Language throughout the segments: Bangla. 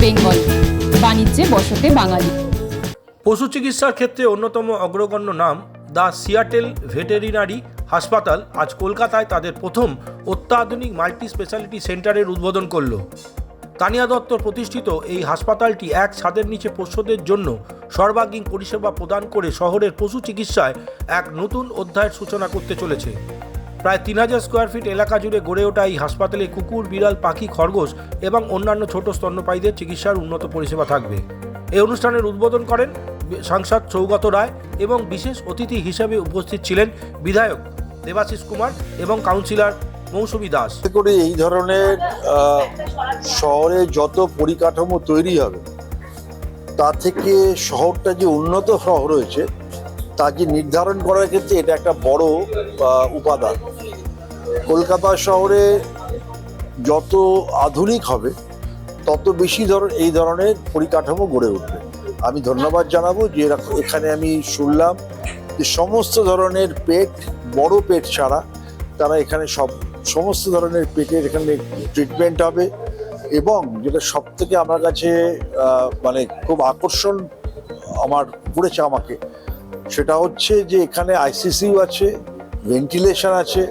বেঙ্গল। বাণিজ্যে বসতে বাঙালি। পশু চিকিৎসার ক্ষেত্রে অন্যতম অগ্রগণ্য নাম দ্য সিয়াটেল ভেটেরিনারি হাসপাতাল আজ কলকাতায় তাদের প্রথম অত্যাধুনিক মাল্টি স্পেশালিটি সেন্টারের উদ্বোধন করল। তানিয়া দত্ত প্রতিষ্ঠিত এই হাসপাতালটি এক ছাদের নিচে পোষ্যদের জন্য সর্বাঙ্গীন পরিষেবা প্রদান করে শহরের পশু চিকিৎসায় এক নতুন অধ্যায়ের সূচনা করতে চলেছে। প্রায় তিন হাজার স্কোয়ার ফিট এলাকা জুড়ে গড়ে ওঠা এই হাসপাতালে কুকুর, বিড়াল, পাখি, খরগোশ এবং অন্যান্য ছোট স্তন্যপায়ীদের চিকিৎসার উন্নত পরিষেবা থাকবে। এই অনুষ্ঠানের উদ্বোধন করেন সাংসদ সৌগত রায় এবং বিশেষ অতিথি হিসেবে উপস্থিত ছিলেন বিধায়ক দেবাশিস কুমার এবং কাউন্সিলর মৌসুমী দাস। করে এই ধরনের শহরে যত পরিকাঠামো তৈরি হবে, তা থেকে শহরটা যে উন্নত শহর হয়েছে তা যে নির্ধারণ করার ক্ষেত্রে এটা একটা বড় উপাদান। কলকাতা শহরে যত আধুনিক হবে, তত বেশি ধর, এই ধরনের পরিকাঠামো গড়ে উঠবে। আমি ধন্যবাদ জানাব যে এখানে আমি শুনলাম যে সমস্ত ধরনের পেট, বড় পেট ছাড়া তারা এখানে সব, সমস্ত ধরনের পেটের এখানে ট্রিটমেন্ট হবে এবং যেটা সব থেকে আমার কাছে মানে খুব আকর্ষণ আমার করেছে আমাকে সেটা হচ্ছে যে এখানে আইসিসিউ আছে ভেন্টিলেশন আছে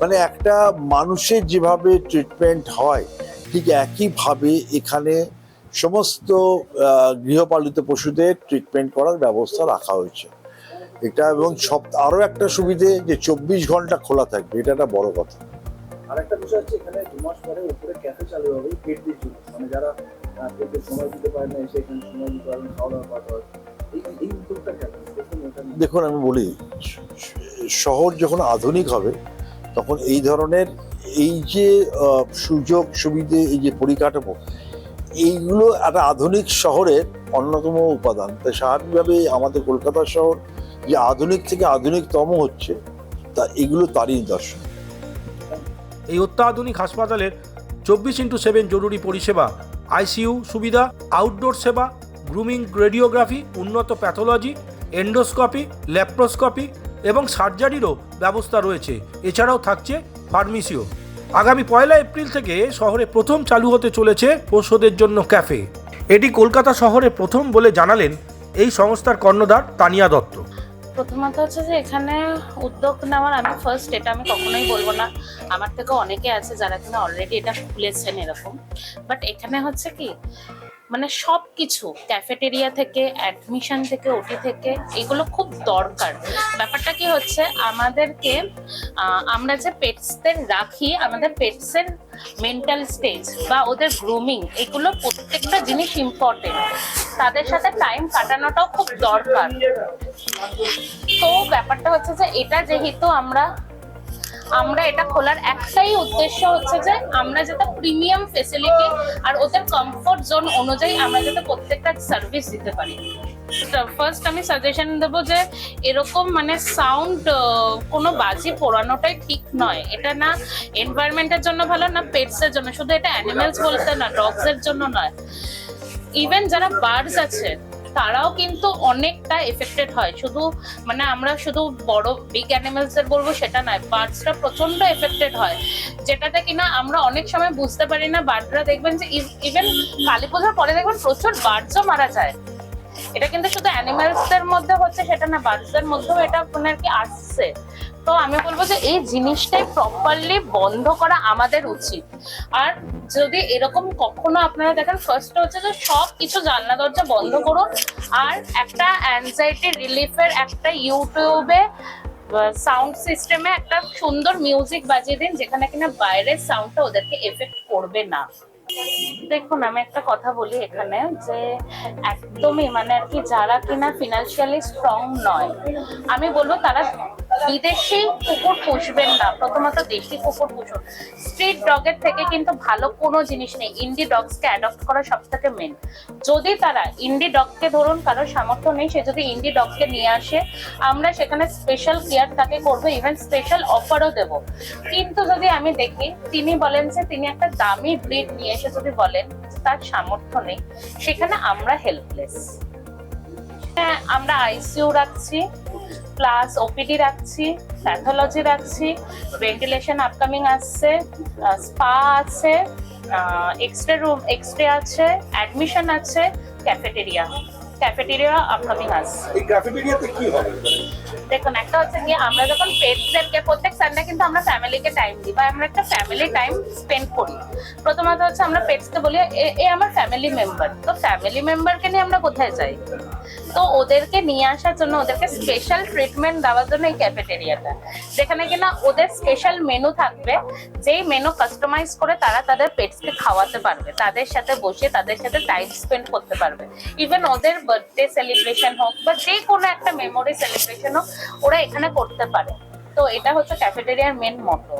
মানে একটা মানুষের যেভাবে ট্রিটমেন্ট হয় ঠিক একইভাবে এখানে সমস্ত গৃহপালিত পশুদের ট্রিটমেন্ট করার ব্যবস্থা রাখা হয়েছে। এটা এবং সব আরও একটা সুবিধে যে চব্বিশ ঘণ্টা খোলা থাকবে এটা একটা বড় কথা। আর একটা বিষয় হচ্ছে এখানে দু মাস পরে উপরে ক্যাফে চালু হবে পেটদের জন্য। মানে যারা আহ, সময় দিতে পারে না এসে এখানে সময় দিতে পারবেন খাওয়া দাওয়া পাওয়া এই উদ্যোগটা নিয়ে। দেখুন, আমি বলি, শহর যখন আধুনিক হবে, তখন এই ধরনের এই যে সুযোগ সুবিধে, এই যে পরিকাঠামো, এইগুলো একটা আধুনিক শহরের অন্যতম উপাদান। তাই স্বাভাবিকভাবে আমাদের কলকাতা শহর যে আধুনিক থেকে আধুনিকতম হচ্ছে, তা এগুলো তারই নিদর্শন। এই অত্যাধুনিক হাসপাতালের চব্বিশ ইন্টু সেভেন জরুরি পরিষেবা, আইসিইউ সুবিধা, আউটডোর সেবা, গ্রুমিং রেডিওগ্রাফি, উন্নত প্যাথোলজি এন্ডোস্কোপি, ল্যাপ্রোস্কোপি এবং সার্জারিরও ব্যবস্থা রয়েছে। এছাড়াও থাকছে ফার্মেসিও। আগামী পয়লা এপ্রিল থেকে শহরে প্রথম চালু হতে চলেছে পোষ্যদের জন্য ক্যাফে। এটি কলকাতা শহরে প্রথম বলে জানালেন এই সংস্থার কর্ণধার তানিয়া দত্ত। প্রথমত হচ্ছে যে এখানে উদ্যোগ নেওয়ার আমি ফার্স্ট এটা আমি কখনোই বলব না। আমার থেকে অনেকে আছে যারা কিনা অলরেডি এটা খুলেছেন এরকম। বাট এখানে হচ্ছে কি মানে সব কিছু ক্যাফেটেরিয়া থেকে অ্যাডমিশন থেকে ওটি থেকে, এগুলো খুব দরকার। ব্যাপারটা কি হচ্ছে, আমাদেরকে আমরা যে পেটসদের রাখি, আমাদের পেটসের মেন্টাল স্টেজ বা ওদের গ্রুমিং এগুলো প্রত্যেকটা জিনিস ইম্পর্টেন্ট তাদের সাথে টাইম কাটানোটাও খুব দরকার। তো ব্যাপারটা হচ্ছে যে, এটা যেহেতু আমরা আমরা এটা খোলার একটাই উদ্দেশ্য হচ্ছে যে আমরা যাতে প্রিমিয়াম ফেসিলিটি আর ওদের কমফোর্ট জোন অনুযায়ী আমরা যাতে প্রত্যেকটা সার্ভিস দিতে পারি। ফার্স্ট আমি সাজেশন দেবো যে এরকম মানে সাউন্ড কোনো বাজি পোড়ানোটাই ঠিক নয়। এটা না এনভায়রনমেন্টের জন্য ভালো, না পেটস এর জন্য। শুধু এটা অ্যানিমেলস বলতে না ডগস এর জন্য নয়। ইভেন যারা বার্ডস আছে তারাও কিন্তু অনেকটা এফেক্টেড হয়। শুধু মানে আমরা শুধু বড় বিগ অ্যানিমেলস এর বলব সেটা নয় বার্ডসরা প্রচণ্ড এফেক্টেড হয়। যেটাতে কিনা আমরা অনেক সময় বুঝতে পারি না বার্ডরা দেখবেন যে ইভেন কালী পূজার পরে দেখবেন প্রচুর বার্ডসও মারা যায়। এটা কিন্তু শুধু অ্যানিমেলস এর মধ্যে হচ্ছে, সেটা না এর মধ্যেও এটা মানে আর কি আসছে। তো আমি বলব যে এই জিনিসটাই প্রপারলি বন্ধ করা আমাদের উচিত। আর যদি এরকম কখনো আপনারা দেখেন ফার্স্ট হচ্ছে যে সব কিছু জানলা দরজা বন্ধ করুন, আর একটা অ্যাংজাইটি রিলিফের একটা ইউটিউবে সাউন্ড সিস্টেমে একটা সুন্দর মিউজিক বাজিয়ে দিন, যেখানে কিনা বাইরের সাউন্ডটা ওদেরকে এফেক্ট করবে না। দেখুন, আমি একটা কথা বলি এখানে যে একদমই মানে আর কি যারা কিনা ফিনান্সিয়ালি স্ট্রং নয়, আমি বলব তারা বিদেশি কুকুর পুষবেন না, প্রথমত দেশি কুকুর পুষুন। স্ট্রিট ডগের থেকে কিন্তু ভালো কোনো জিনিস নেই। ইন্ডি ডগসকে অ্যাডপ্ট করা সব থেকে মেন যদি তারা ইন্ডি ডগকে ধরুন কারোর সামর্থ্য নেই, সে যদি ইন্ডি ডগকে নিয়ে আসে, আমরা সেখানে স্পেশাল কেয়ার তাকে করব ইভেন স্পেশাল অফারও দেব। কিন্তু যদি আমি দেখি, তিনি বলেন যে তিনি একটা দামি ব্রিড নিয়ে এসে যদি বলেন তার সামর্থ্য নেই, সেখানে আমরা হেল্পলেস আমরা আইসিইউ রাখছি প্লাস ওপিডি রাখছি প্যাথোলজি রাখছি ভেন্টিলেশন আপকামিং আসছে স্পা আছে X ray room X ray আছে অ্যাডমিশন আছে ক্যাফেটেরিয়া ক্যাফেটেরিয়া আপকামিং আসছে। এই ক্যাফেটেরিয়াতে কি হবে? দেখুন একটা হচ্ছে কি আমরা যখন পেটসদেরকে প্রত্যেক সানডে কিন্তু আমরা ফ্যামিলিকে টাইম দিই বা আমরা একটা ফ্যামিলি টাইম স্পেন্ড করি। প্রথমত হচ্ছে আমরা পেটসকে বলি এ এ আমার ফ্যামিলি মেম্বার তো ফ্যামিলি মেম্বারকে নিয়ে আমরা কোথায় যাই? তো ওদেরকে নিয়ে আসার জন্য ওদেরকে স্পেশাল ট্রিটমেন্ট দেওয়ার জন্য এই ক্যাফেটেরিয়াটা যেখানে কিনা ওদের স্পেশাল মেনু থাকবে, যেই মেনু কাস্টমাইজ করে তারা তাদের পেটসকে খাওয়াতে পারবে, তাদের সাথে বসে তাদের সাথে টাইম স্পেন্ড করতে পারবে। ইভেন ওদের বার্থডে সেলিব্রেশন হোক বা যে কোনো একটা মেমোরি সেলিব্রেশন হোক, ওরা এখানে করতে পারে। তো এটা হচ্ছে ক্যাফেটেরিয়ার মেন মটো